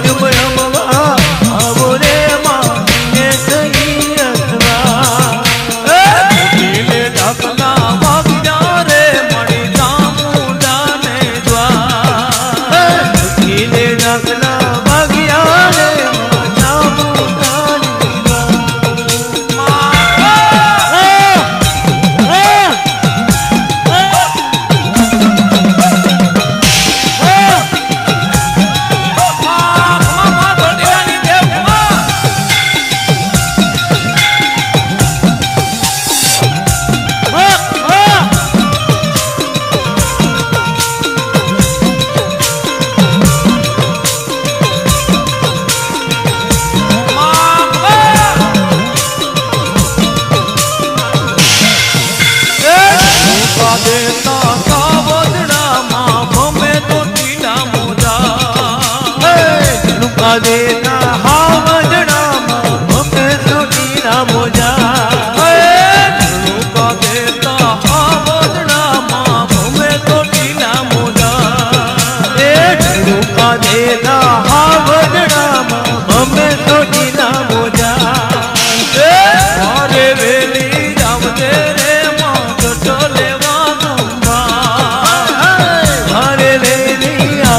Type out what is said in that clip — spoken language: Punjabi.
मुझ पर हम કાવદડામાં ભમે તો ટીલા મોજા ઝુમકા દેના હાવદડા